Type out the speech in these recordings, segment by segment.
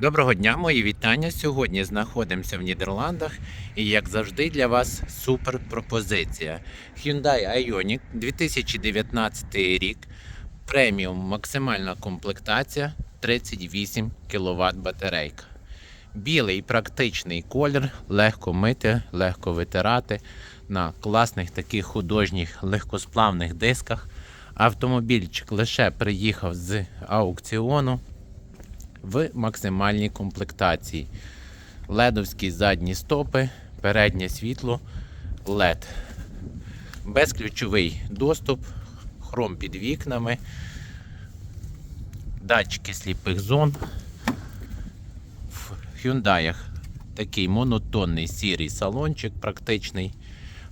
Доброго дня, мої вітання. Сьогодні знаходимося в Нідерландах і, як завжди, для вас супер пропозиція. Hyundai Ioniq 2019 рік. Преміум максимальна комплектація 38 кВт батарейка. Білий практичний колір, легко мити, легко витирати на класних таких художніх легкосплавних дисках. Автомобільчик лише приїхав з аукціону в максимальній комплектації. Ледовські задні стопи, переднє світло, LED. Безключовий доступ, хром під вікнами, датчики сліпих зон. В Hyundai такий монотонний сірий салончик, практичний,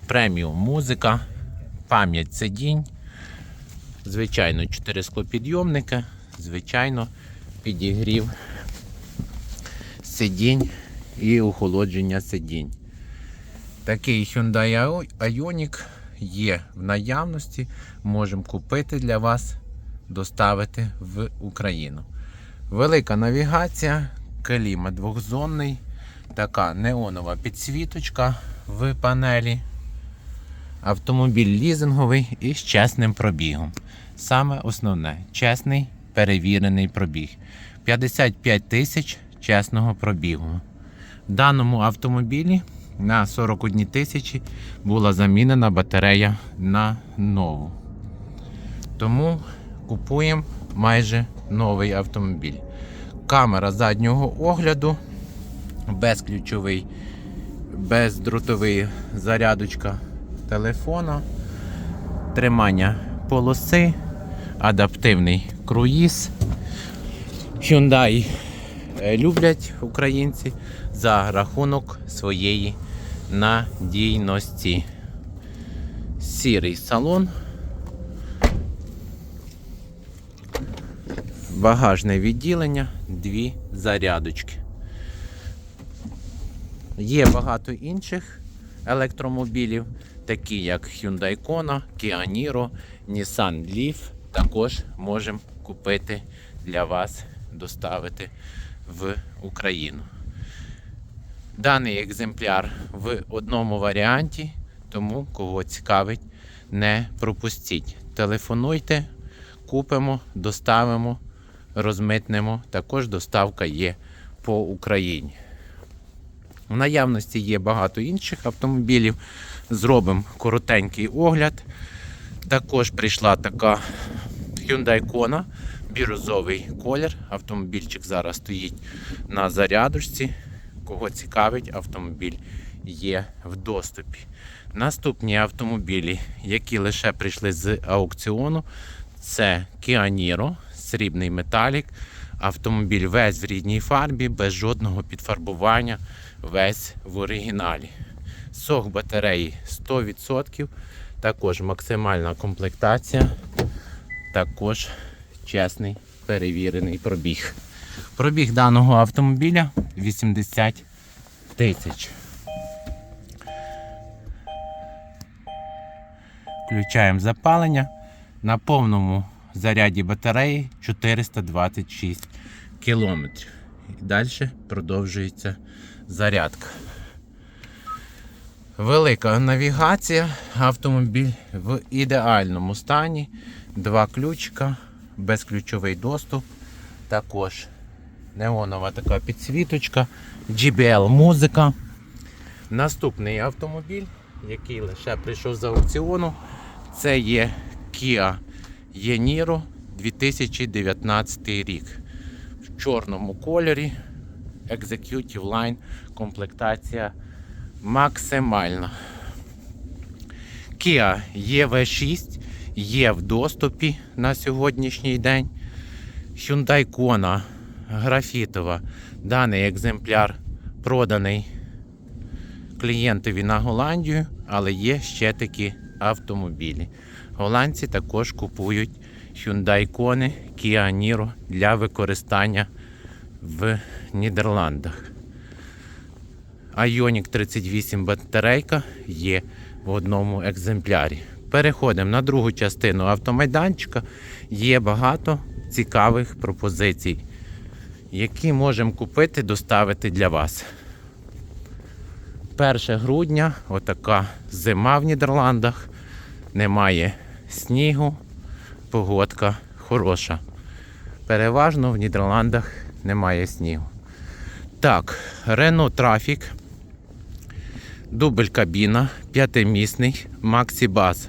преміум музика, пам'ять сидінь, звичайно, 4 склопідйомника, звичайно, підігрів сидінь і охолодження сидінь. Такий Hyundai Ioniq є в наявності. Можемо купити для вас, доставити в Україну. Велика навігація, клімат двохзонний, така неонова підсвіточка в панелі. Автомобіль лізинговий і з чесним пробігом. Саме основне чесний перевірений пробіг. 55 тисяч чесного пробігу. В даному автомобілі на 41 тисячі була замінена батарея на нову. Тому купуємо майже новий автомобіль. Камера заднього огляду, безключовий, бездротовий зарядочка телефона, тримання полоси, адаптивний круїз. Hyundai е, люблять українці за рахунок своєї надійності. Сірий салон. Багажне відділення, дві зарядочки. Є багато інших електромобілів, такі як Hyundai Kona, Kia Niro, Nissan Leaf. Також можемо купити для вас, доставити в Україну. Даний екземпляр в одному варіанті, тому кого цікавить, не пропустіть. Телефонуйте, купимо, доставимо, розмитнемо. Також доставка є по Україні. В наявності є багато інших автомобілів. Зробимо коротенький огляд. Також прийшла така Hyundai Kona, бірюзовий колір. Автомобільчик зараз стоїть на зарядочці. Кого цікавить, автомобіль є в доступі. Наступні автомобілі, які лише прийшли з аукціону, це Kia Niro, срібний металік. Автомобіль весь в рідній фарбі, без жодного підфарбування, весь в оригіналі. Сох батареї 100%, також максимальна комплектація, також чесний перевірений пробіг. Пробіг даного автомобіля 80 тисяч. Включаємо запалення. На повному заряді батареї 426 кілометрів. І далі продовжується зарядка. Велика навігація, автомобіль в ідеальному стані. Два ключика, безключовий доступ. Також неонова така підсвіточка, GBL музика. Наступний автомобіль, який лише прийшов з аукціону, це є Kia Yeniro 2019 рік. В чорному кольорі. Executive Line комплектація максимальна. Kia EV6 є в доступі на сьогоднішній день. Hyundai Kona графітова. Даний екземпляр проданий клієнтові на Голландію, але є ще такі автомобілі. Голландці також купують Hyundai Kona, Kia Niro для використання в Нідерландах. Ioniq 38 батарейка є в одному екземплярі. Переходимо на другу частину автомайданчика. Є багато цікавих пропозицій. які можемо купити, доставити для вас. 1 грудня, отака зима в Нідерландах. Немає снігу, погодка хороша. Переважно в Нідерландах немає снігу. Так, Renault Traffic. Дубль кабіна, п'ятимісний, Maxi Bus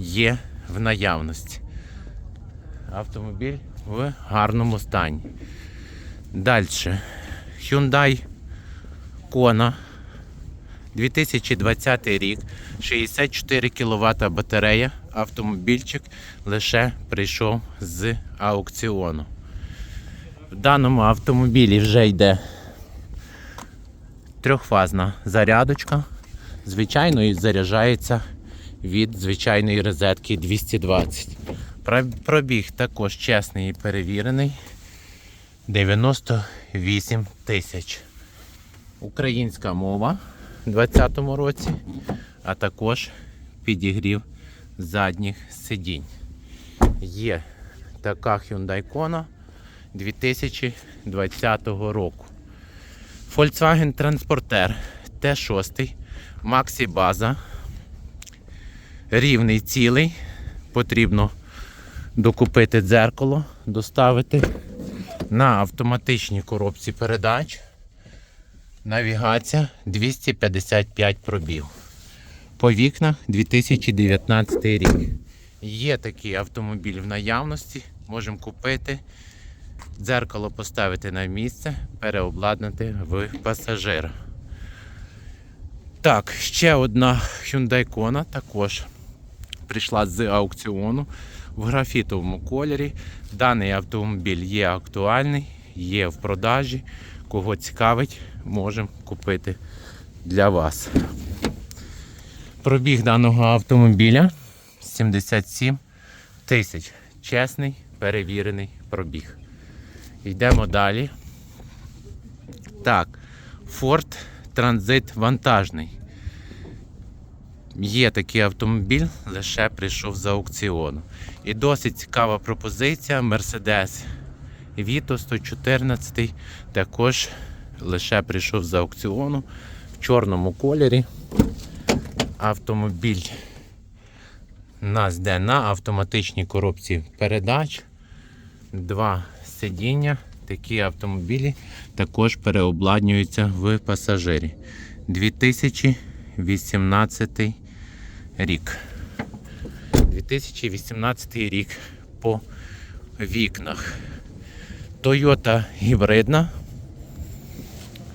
є в наявності. Автомобіль в гарному стані. Далі. Hyundai Kona 2020 рік, 64 кВт батарея. Автомобільчик лише прийшов з аукціону. В даному автомобілі вже йде трьохфазна зарядочка. Звичайно, і заряджається від звичайної розетки 220. Пробіг також чесний і перевірений. 98 тисяч. Українська мова у 2020 році, а також підігрів задніх сидінь. Є така Hyundai Kona 2020 року. Volkswagen Transporter Т6, Maxi База. Рівний цілий. Потрібно докупити дзеркало, доставити на автоматичній коробці передач. Навігація 255 пробіг. По вікнах 2019 рік. Є такий автомобіль в наявності, можемо купити. Дзеркало поставити на місце, переобладнати в пасажира. Так, ще одна Hyundai Kona також прийшла з аукціону в графітовому кольорі. Даний автомобіль є актуальний, є в продажі. Кого цікавить, можемо купити для вас. Пробіг даного автомобіля 77 тисяч. Чесний, перевірений пробіг. Йдемо далі. Так, Ford Transit вантажний. Є такий автомобіль, лише прийшов з аукціону. І досить цікава пропозиція. Mercedes Vito 114 також лише прийшов з аукціону в чорному кольорі. Автомобіль нас йде на автоматичній коробці передач. Два сидіння. Такі автомобілі також переобладнюються в пасажирі. 2018 рік. 2018 рік по вікнах. Toyota гібридна.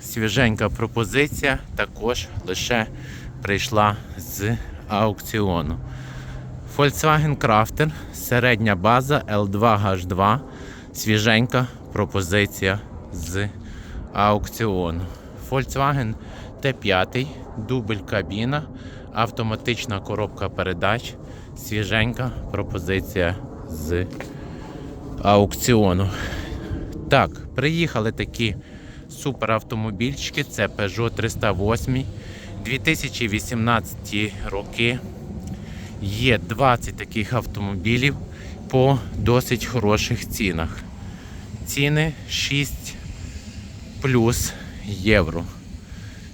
Свіженька пропозиція також лише прийшла з аукціону. Volkswagen Crafter, середня база L2H2. Свіженька пропозиція з аукціону. Volkswagen T5, дубль кабіна, автоматична коробка передач. Свіженька пропозиція з аукціону. Так, приїхали такі суперавтомобільчики. Це Peugeot 308. 2018 роки. Є 20 таких автомобілів по досить хороших цінах. Ціни 6 плюс євро.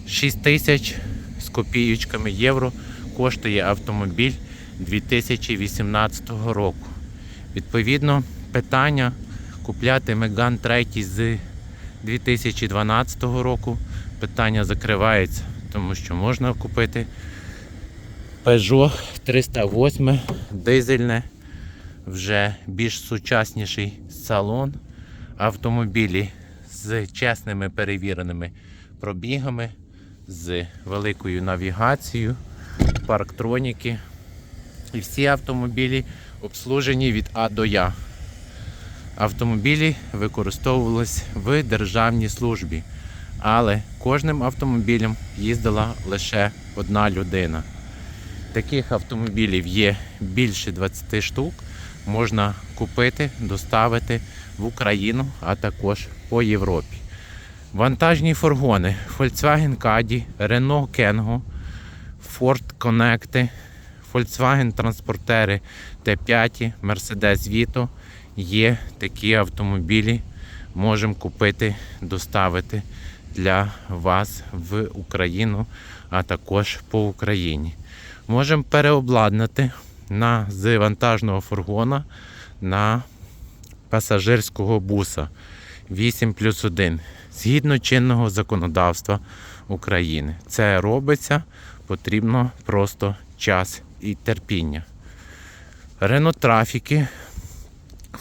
6 тисяч з копійочками євро коштує автомобіль 2018 року. Відповідно, питання купляти Megane 3 з 2012 року. Питання закривається, тому що можна купити Peugeot 308 дизельне, вже більш сучасніший салон. Автомобілі з чесними перевіреними пробігами, з великою навігацією, парктроніки. І всі автомобілі обслужені від А до Я. Автомобілі використовувались в державній службі, але кожним автомобілем їздила лише одна людина. Таких автомобілів є більше 20 штук. Можна купити, доставити в Україну, а також по Європі. Вантажні фургони Volkswagen Caddy, Renault Kengo, Ford Connect, Volkswagen транспортери Т5, Mercedes Vito. Є такі автомобілі можемо купити, доставити для вас в Україну, а також по Україні. Можемо переобладнати на з вантажного фургона на пасажирського буса 8 плюс 1 згідно чинного законодавства України. Це робиться, потрібно просто час і терпіння. Рено трафіки,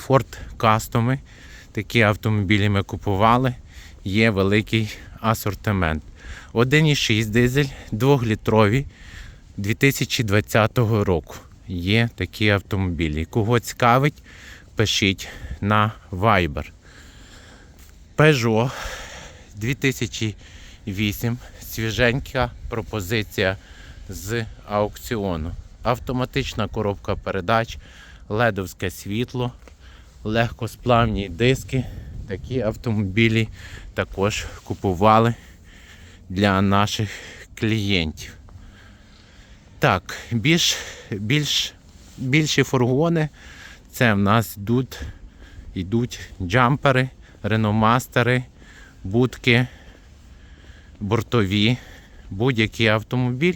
Ford Custom, такі автомобілі ми купували. Є великий асортимент. 1,6 дизель, 2-літрові 2020 року. Є такі автомобілі. Кого цікавить, пишіть на Viber. Peugeot 2008. Свіженька пропозиція з аукціону. Автоматична коробка передач, ледовське світло, легкосплавні диски. Такі автомобілі також купували для наших клієнтів. Так, більш, більш, більші фургони це в нас йдуть, йдуть джампери, реномастери, будки, бортові, будь-який автомобіль,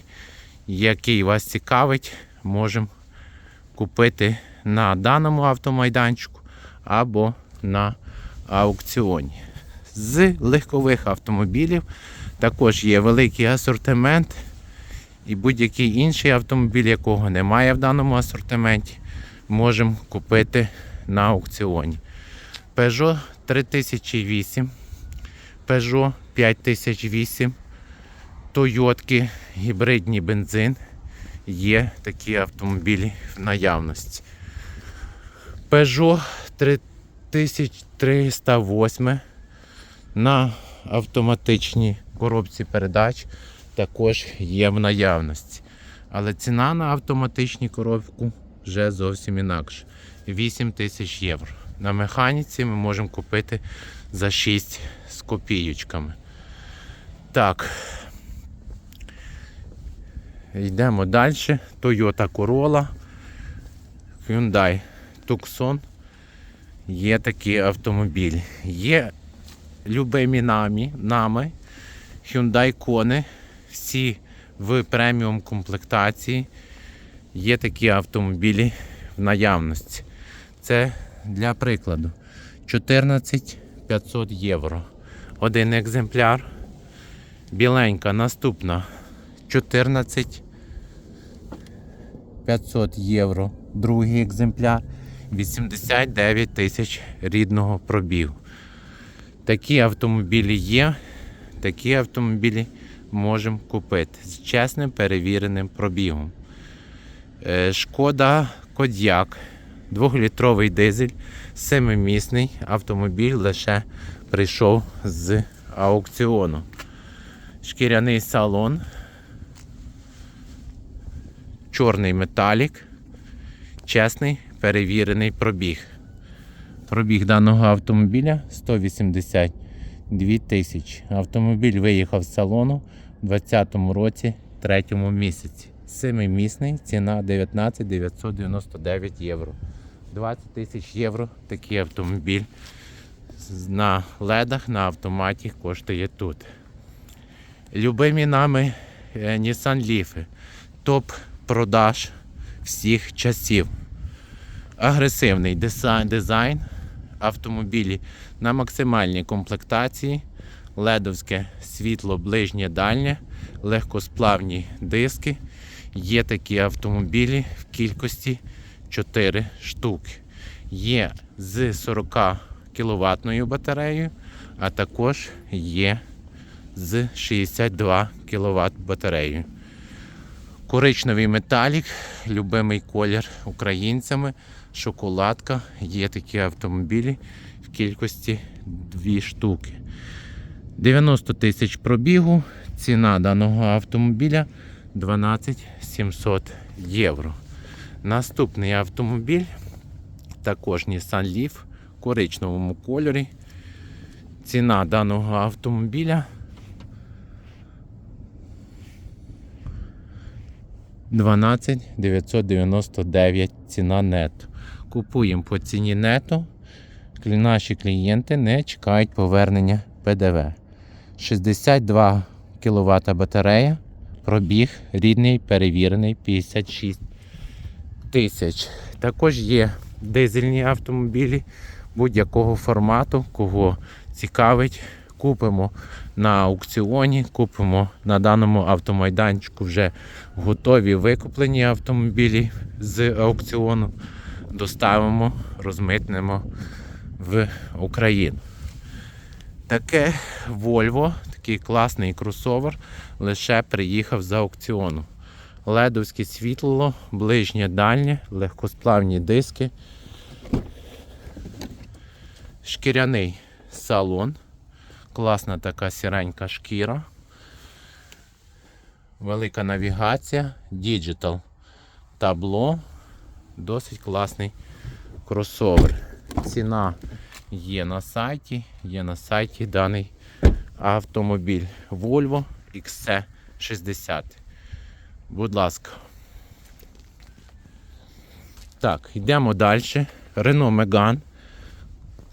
який вас цікавить, можемо купити на даному автомайданчику або на аукціоні. З легкових автомобілів також є великий асортимент. І будь-який інший автомобіль, якого немає в даному асортименті, можемо купити на аукціоні. Peugeot 3008, Peugeot 5008, Toyota, гібридний бензин. Є такі автомобілі в наявності. Peugeot 3308 на автоматичній коробці передач також є в наявності. Але ціна на автоматичній коробку вже зовсім інакша. 8 тисяч євро. На механіці ми можемо купити за 6 з копійочками. Так. Йдемо далі. Toyota Corolla, Hyundai Tucson. Є такі автомобілі. Є любимі нами, нами Hyundai Kona, всі в преміум комплектації. Є такі автомобілі в наявності. Це для прикладу 14 500 євро. Один екземпляр. Біленька наступна 14 500 євро. Другий екземпляр 89 тисяч рідного пробігу. Такі автомобілі є. Такі автомобілі можемо купити з чесним перевіреним пробігом. Е, Шкода Кодяк, 2-літровий дизель, 7-місний автомобіль лише прийшов з аукціону. Шкіряний салон, чорний металік, чесний перевірений пробіг. Пробіг даного автомобіля 182 тисячі. Автомобіль виїхав з салону у 2020 році, 3 місяці. Семимісний, ціна 19 999 євро. 20 тисяч євро такий автомобіль на ледах на автоматі коштує тут. Любимі нами е, Nissan Leaf. Топ продаж всіх часів. Агресивний дизайн, дизайн автомобілі на максимальній комплектації, ледовське світло ближнє дальнє, легкосплавні диски. Є такі автомобілі в кількості 4 штуки. Є з 40 кВт батареєю, а також є з 62 кВт батареєю. Коричневий металік, любимий колір українцями, шоколадка. Є такі автомобілі в кількості 2 штуки. 90 тисяч пробігу. Ціна даного автомобіля 12 700 євро. Наступний автомобіль також Nissan Leaf в коричневому кольорі. Ціна даного автомобіля 12 999 ціна нето. Купуємо по ціні клі- наші клієнти не чекають повернення ПДВ. 62 кВт батарея, пробіг рідний, перевірений 56 тисяч. Також є дизельні автомобілі будь-якого формату, кого цікавить. Купимо на аукціоні, купимо на даному автомайданчику вже готові викуплені автомобілі з аукціону. Доставимо, розмитнемо в Україну. Таке Volvo, такий класний кросовер, лише приїхав з аукціону. Ледовське світло, ближнє дальнє, легкосплавні диски, шкіряний салон, класна така сіренька шкіра, велика навігація, діджитал табло, досить класний кросовер. Ціна є на сайті, є на сайті даний автомобіль Volvo XC60. Будь ласка. Так, йдемо далі. Renault Megane,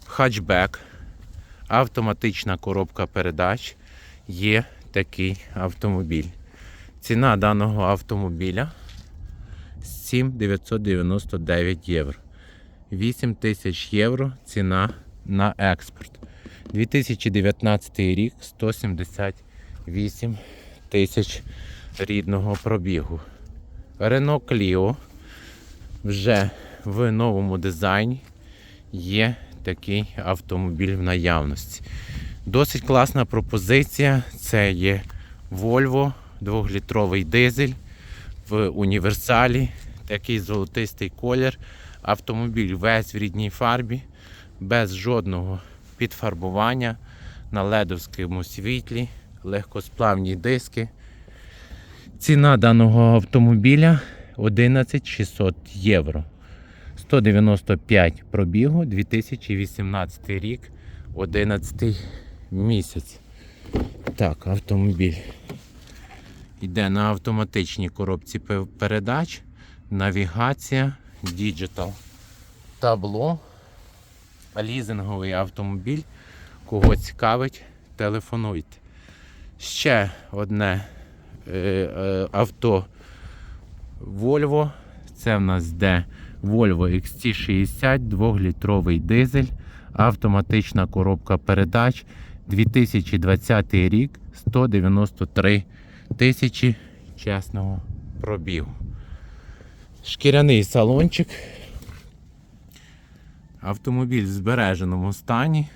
хатчбек, автоматична коробка передач. Є такий автомобіль. Ціна даного автомобіля 7999 євро. 8 тисяч євро ціна на експорт. 2019 рік 178 тисяч рідного пробігу. Renault Clio вже в новому дизайні є такий автомобіль в наявності. Досить класна пропозиція. Це є Volvo 2-літровий дизель в універсалі. Такий золотистий колір. Автомобіль весь в рідній фарбі, без жодного підфарбування на ледовському світлі, легкосплавні диски. Ціна даного автомобіля 11 600 євро. 195 пробігу, 2018 рік, 11 місяць. Так, автомобіль йде на автоматичній коробці передач, навігація, діджитал табло, лізинговий автомобіль. Кого цікавить, телефонуйте. Ще одне е, е, авто Volvo. Це в нас йде Volvo XT60, 2-літровий дизель, автоматична коробка передач. 2020 рік 193 тисячі чесного пробігу. Шкіряний салончик. Автомобіль в збереженому стані.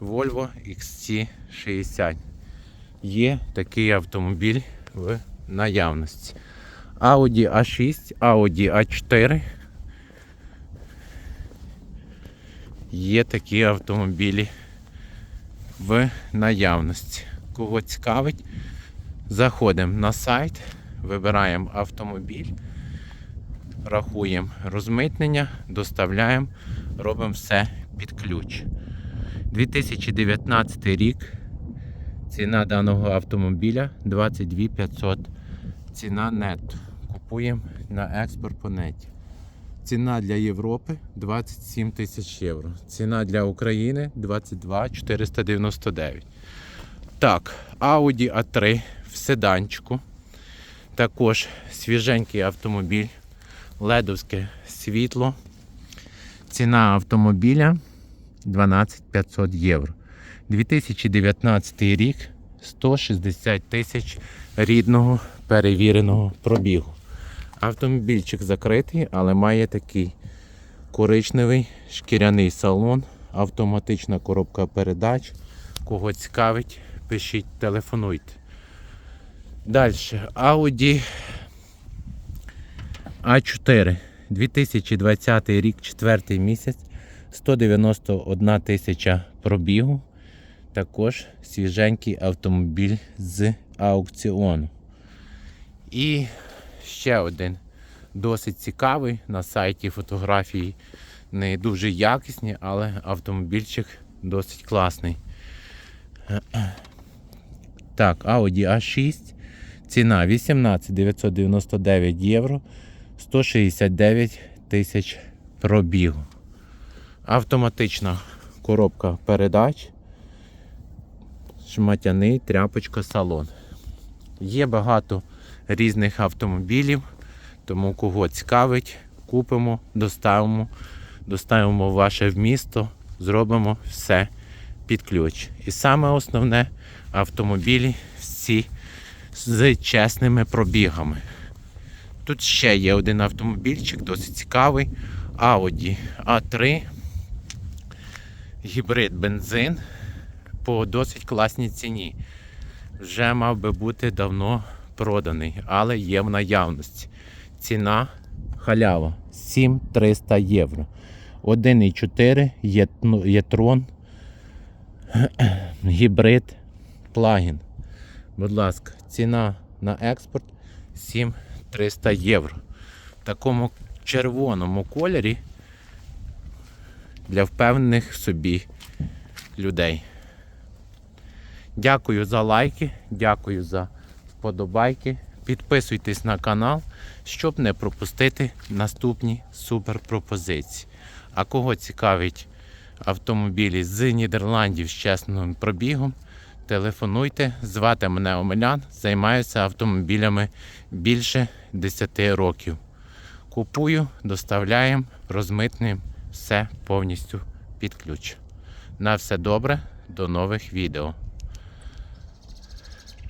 Volvo XC60. Є такий автомобіль в наявності. Audi A6, Audi A4. Є такі автомобілі в наявності. Кого цікавить, заходимо на сайт, вибираємо автомобіль, рахуємо розмитнення, доставляємо, робимо все під ключ. 2019 рік. Ціна даного автомобіля 22 500. Ціна нетто. Купуємо на експорт по неті. Ціна для Європи 27 тисяч євро. Ціна для України 22 499. Так, Audi A3 в седанчику. Також свіженький автомобіль. Ледовське світло. Ціна автомобіля 12 500 євро. 2019 рік 160 тисяч рідного перевіреного пробігу. Автомобільчик закритий, але має такий коричневий шкіряний салон, автоматична коробка передач. Кого цікавить, пишіть, телефонуйте. Далі. Audi A4 2020 рік, 4 місяць, 191 тисяча пробігу. Також свіженький автомобіль з аукціону. І ще один досить цікавий. На сайті фотографії не дуже якісні, але автомобільчик досить класний. Так, Audi A6. Ціна 18 999 євро. 169 тисяч пробігу. Автоматична коробка передач, шматяний, тряпочка, салон. Є багато різних автомобілів, тому кого цікавить, купимо, доставимо, доставимо ваше в місто, зробимо все під ключ. І саме основне автомобілі всі з чесними пробігами. Тут ще є один автомобільчик, досить цікавий. Audi A3. Гібрид бензин по досить класній ціні. Вже мав би бути давно проданий, але є в наявності. Ціна халява 7300 євро. 1,4 є, ну, є трон, гібрид, плагін. Будь ласка, ціна на експорт 7300 євро. В такому червоному кольорі для впевнених собі людей. Дякую за лайки, дякую за вподобайки. Підписуйтесь на канал, щоб не пропустити наступні суперпропозиції. А кого цікавить автомобілі з Нідерландів з чесним пробігом, телефонуйте. Звати мене Омелян, займаюся автомобілями більше 10 років. Купую, доставляємо, розмитнюємо все повністю під ключ. На все добре, до нових відео.